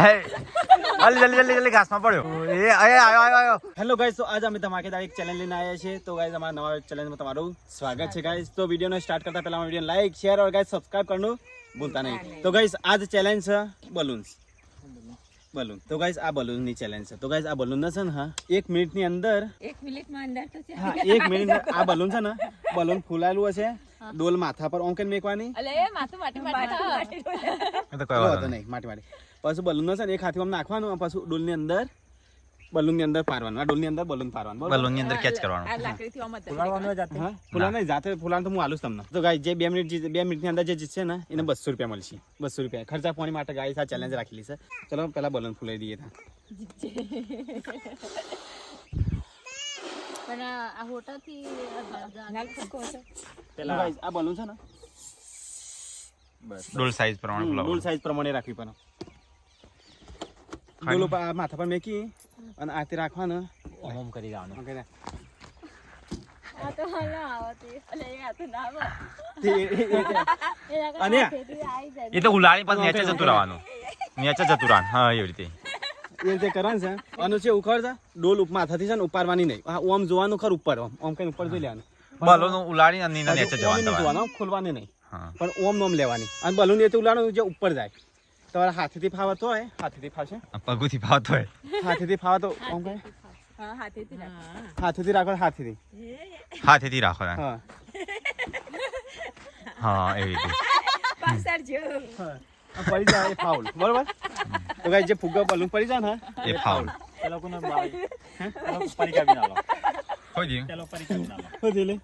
હે જલ્દી જલ્દી જલ્દી જલ્દી ઘાસમાં પડ્યો. એ એ આવ્યો આવ્યો આવ્યો હેલો ગાઈસ તો આજ અમે ધમાકેદાર એક ચેલેન્જ લઈને આવ્યા છીએ. તો ગાઈસ અમારા નવા ચેલેન્જમાં તમારું સ્વાગત છે ગાઈસ તો વિડીયોને સ્ટાર્ટ કરતા પહેલા વીડિયો લાઈક શેર और ગાઈસ સબસ્ક્રાઇબ કરવાનું ભૂલતા નહીં. તો ગાઈસ આજ ચેલેન્જ છે બલૂન્સ બલૂન તો ગાઈસ આ બલૂનની ચેલેન્જ છે. તો ગાઈસ આ બલૂન છે ને હા એક મિનિટની અંદર એક મિનિટમાં અંદર તો છે. હા એક મિનિટ આ બલૂન છે ને બલૂન ફૂલાયેલું હશે. ડોલ માથા પર ઓમ મેકવાની અલે માથું માટી માટી તો કોઈ વાંધો નહીં માટી માટી. પછી બલૂન છે ને એક હાથમાં નાખવાનું પછી ડોલની અંદર બલૂનની અંદર પારવાનું આ ડોલની અંદર બલૂન પારવાનું? બલૂનની અંદર કેચ કરવાનું. આ લાકડીથી હા ફૂલા નહીં જાતે. ફૂલાનું તો હું આલું તમને. તો ગાય જે બે મિનિટ જીત બે મિનિટની અંદર જે જીતશે ને એને બસો રૂપિયા મળશે. બસો રૂપિયા. ખર્ચા પાણી માટે ગાય આ ચેલેન્જ રાખેલી છે. ચલો પેલા બલૂન ફૂલાઈ દઈએ તા. પણ આ હોટાથી બલૂન છે ને ડોલ સાઈઝ પ્રમાણે ડોલ સાઈઝ પ્રમાણે રાખવી પણ ડોલ માથા પર મેકી અને આથી રાખવાનું? ઓમ કરી દેવાનું આ તો હલા આવતી. અલે એ આ તો ના આવે અને એ તો ઉલાળી પછી નેચે જતું રહેવાનું. નેચે જતું રહેવાનું. હા એવી રીતે. એ રીતે કરવાનું છે. અને છે ઉખડ છે? ડોલ ઉપ- માથાથી છે ને ઉપાડવાની નહીં. હા ઓમ જોવાનું ખરું ઉપર. ઓમ ઓમ કઈ ઉપર જોઈ લેવાનું. બલોન ઉલાડી અને નીચે જવાનું નહીં તમારે. ઓમ ખોલવાની નહીં. પણ ઓમ નોમ લેવાની. અને બલૂન એ તો ઉલાડવાનું જે ઉપર જાય. તમારા હાથેથી ફાવતો હોય? હાથેથી ફાવશે? પગુથી ફાવતો હોય. હાથેથી ફાવતો? ઓમ કહે હાથેથી રાખો. હાથેથી હાથેથી. રાખો હા. હા એવી રીતે. પડી જાય એ ફાઉલ. બરોબર? તો કઈ જે ફુગ્ગા બલૂન પડી જાય ને એ ફાઉલ. એ લોકોને મારી પરીકા બી ના લો કોઈ દી એ લોકો લો. કોઈ દી લે.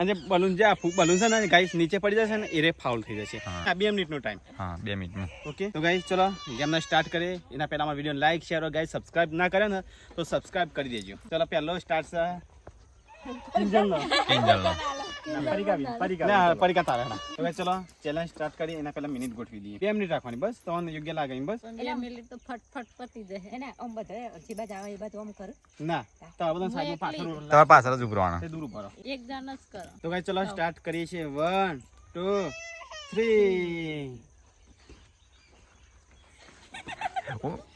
અને બલૂન જે આ બલૂન છે ને ગાઈસ નીચે પડી જશે ને એ રે ફાઉલ થઈ જશે. હા. આ બે મિનિટનો ટાઈમ હા બે મિનિટમાં ઓકે? તો ગાઈસ ચલો ગેમને સ્ટાર્ટ કરીએ. એના પહેલા અમારા વીડિયો લાઈક શેર और ગાઈસ સબસ્ક્રાઇબ ના કરે ને તો સબસ્ક્રાઇબ કરી દેજો. ચલો પહેલો સ્ટાર્ટ છે. કિંજલનો. કિંજલનો. ના પરિકા તારે ના ચલો ચેલેન્જ સ્ટાર્ટ કરીએ એના પહેલા મિનિટ ગોઠવી દઈએ. બે મિનિટ રાખવાની બસ? તમને યોગ્ય લાગે એમ બસ? બે મિનિટ તો ફટફટ પતી જાય એને આમ બધા જે બાજુ આવે એ બાજુ આમ કરો. ના તો આ બધા સાઈડમાં પાછળ તમારે પાછળ જ ઉભું તે દૂર ઉપર એક જણ જ કરો. તો ગાઈસ ચલો સ્ટાર્ટ કરીએ છીએ.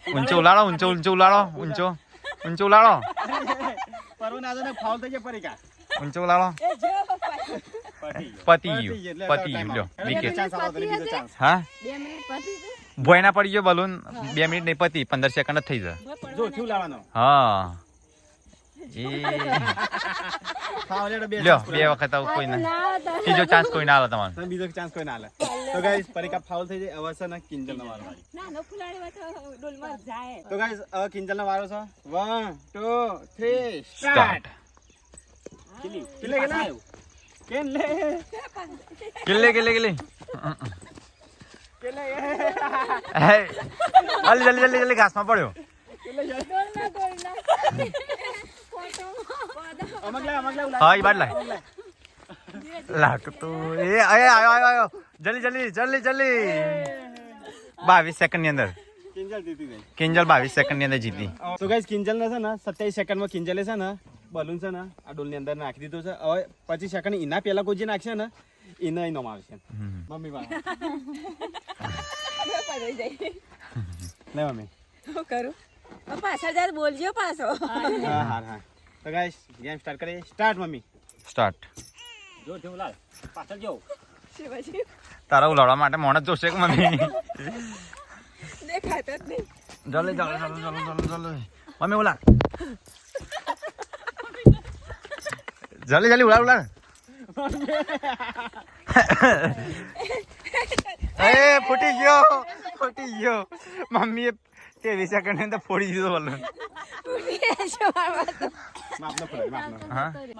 ઊંચો ઉલાડો ઊંચો ઊંચો ઉલાડો ઊંચો ઊંચો ઉલાડો. ના ને ફાઉલ થઈ ગયા પરીકા ઊંચો ઉલાળો પતી ગયું. પતી ગયું. લ્યો. નીકળે હા? ભોયના પડી ગયો બલૂન બે મિનિટ નહીં પતિ. પંદર સેકન્ડ જ થઈ જાય. હા. લ્યો બે વખત કોઈ ના ત્રીજો કોઈ ના આલે તમારો. બીજો ચાન્સ કોઈ ના આલે તો ગાઈસ પરીકા ફાઉલ થઈ જાય અવસર ના કિંજલ નો વારો ગાઈસ અ કિંજલ છે. किले। किले किले केले। केले जल्दी जल्दी जल्दी जल्दी घास में पड़ो हाँ ये बात लाख तो ये आयो आयो आयो आयो। जल्दी जल्दी जल्दी जल्दी। बावीस सेकंड अंदर। किंजल जीती थी किंजल बावीस सेकंड अंदर जीती। तो જીતી किंजल ગાઈસ કિંજલ ना सत्ताईस सेकंड में किंजल है કિંજલે બલૂન છે ને આ ડોલની અંદર નાખી દીધું છે. હવે પચીસ સેકન્ડ એના પહેલા કોઈ જે નાખશે ને એને ઇનામ આવશે. મમ્મી લે મમ્મી. કરું? પાંચ જાય બોલજો પાછો. હા હા હા. તો ગાઈસ ગેમ સ્ટાર્ટ કરીએ. Start mummy. સ્ટાર્ટ જો દેવલાલ પાછળ જો. તારા ઉલાડવા માટે મોણ જ જોશે કે મમ્મી. દેખાતો જ નહીં. જલ્દી જલ્દી જલ્દી જલ્દી જલ્દી જલ્દી મમ્મી ઉલાડ જલ્દી જલ્દી ઉલાડ ઉલાડ અરે ફૂટી ગયો ફૂટી ગયો. મમ્મીએ ત્રેવીસ સેકન્ડ અંદર ફોડી દીધો balloon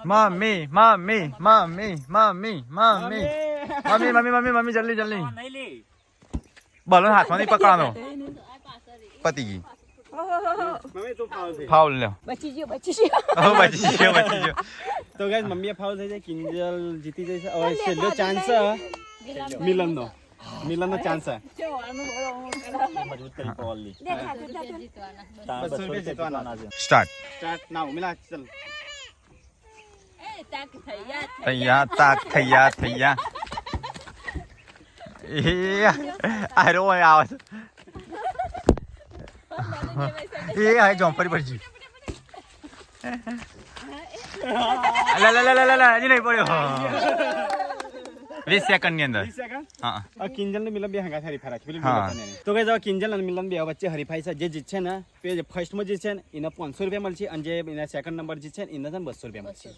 mummy mummy mummy mummy mummy. Mummy mummy mummy mummy જલ્દી જલ્દી. બલૂન હાથમાંથી પકડવાનો પતી ગઈ. મમ્મી તું ફાઉલ થઈ ફાઉલ લ્યો. બચી ગયો બચી ગયો. બચી ગયો બચી ગયો. તો ગાઈસ મમ્મીએ ફાઉલ થઈ જાય કિંજલ જીતી જશે. હવે છેલ્લો ચાન્સ મિલન મિલનનો. મિલન નો ચાન્સ છે. નથી. બસો રૂપિયા જીતવાના. સ્ટાર્ટ. સ્ટાર્ટ નાવ મિલા ચલ. થૈયા તાક થૈયા થૈયા. એ આ રો આવે એ હવે જોંપરી પડજી લા લા લા લા લા હજી નહીં પડ્યો. વીસ સેકન્ડની અંદર હા. કિંજલ ને મિલન બે હંગા હરીફાઈ રાખી. હા. તો guys, હવે કિંજલ અને મિલન બે વચ્ચે હરીફાઈ છે જે જીતશે ને તે ફર્સ્ટમાં જીતશે ને એને પાંચસો રૂપિયા મળશે અને જે એના સેકન્ડ નંબર જીતશે ને એને છે ને બસો રૂપિયા મળશે.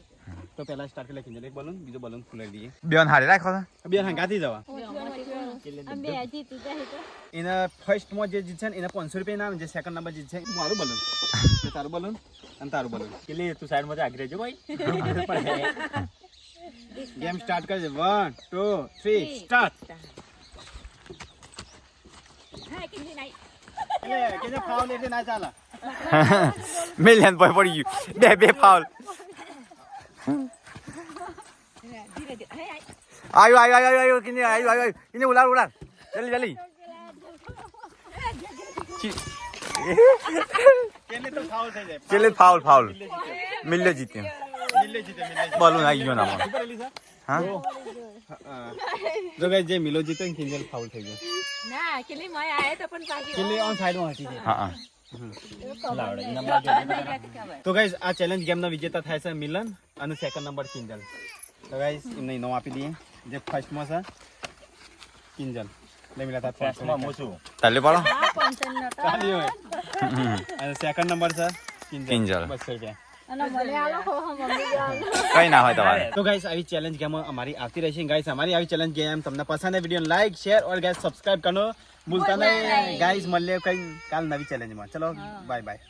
તો પહેલા સ્ટાર્ટ કરી કિંજલ. એક બલૂન બીજો બલૂન ફૂલાઈ દઈએ. બેન હારી રાખો બે હંગાથી જવા. બે એના ફર્સ્ટમાં જે જીતશે ને એને પાંચસો રૂપિયા ઇનામ જે સેકન્ડ નંબર જીતશે મારું બલૂન તે તારું બલૂન અને તારું બલૂન કેટલી તું સાઈડમાં આગળ રહેજો ભાઈ. ગેમ સ્ટાર્ટ કરજે. વન ટુ થ્રી સ્ટાર્ટ હા કે નહીં? એટલે કે જે ફાઉલ એટલે ના ચાલે. મિલિયન પડી ગયું. બે બે ફાઉલ આય આયો આયો આયો આયો કિને આયો આયો આયો. કિને ઉલાડ ઉલાડ જલ્દી જલ્દી. કેને તો ફાઉલ થઈ જાય. ચલે ફાઉલ ફાઉલ મિલ્લે જીતે. મિલે જીતે. મિલે જીતે બોલું આવી ગયો નામાં હા. જો. ગાઈસ જે મિલો જીતે ને કિંજલ ફાઉલ થઈ ગયો. ના કેટલી મય આયે તો પણ પાછી કિલ્લી ઓન સાઈડમાં હતી. છે હા. હા તો ગાઈઝ આ ચેલેન્જ ગેમના વિજેતા થાય છે મિલન અને સેકન્ડ નંબર કિંજલ તો ગાઈસ એમને ઇનામ આપી દઈએ જે ફર્સ્ટમાં છે કિંજલ લે મિલા તા ફર્સ્ટમાં મોસું તાલે પાડો તાલી હોય અને સેકન્ડ નંબર છે કિંજલ 200 કઈ ના હોય તમારે તો ગાઈસ આવી ચેલેન્જ ગેમ અમારી આવતી રહેશે ગાઈસ અમારી આવી ચેલેન્જ ગેમ તમને પસંદ વીડિયો લાઈક શેર ઓર ગાઈસ સબસ્ક્રાઇબ કરનો ભૂલતા નહીં ગાઈસ મળીએ કઈ કાલ નવી ચેલેન્જમાં ચલો બાય બાય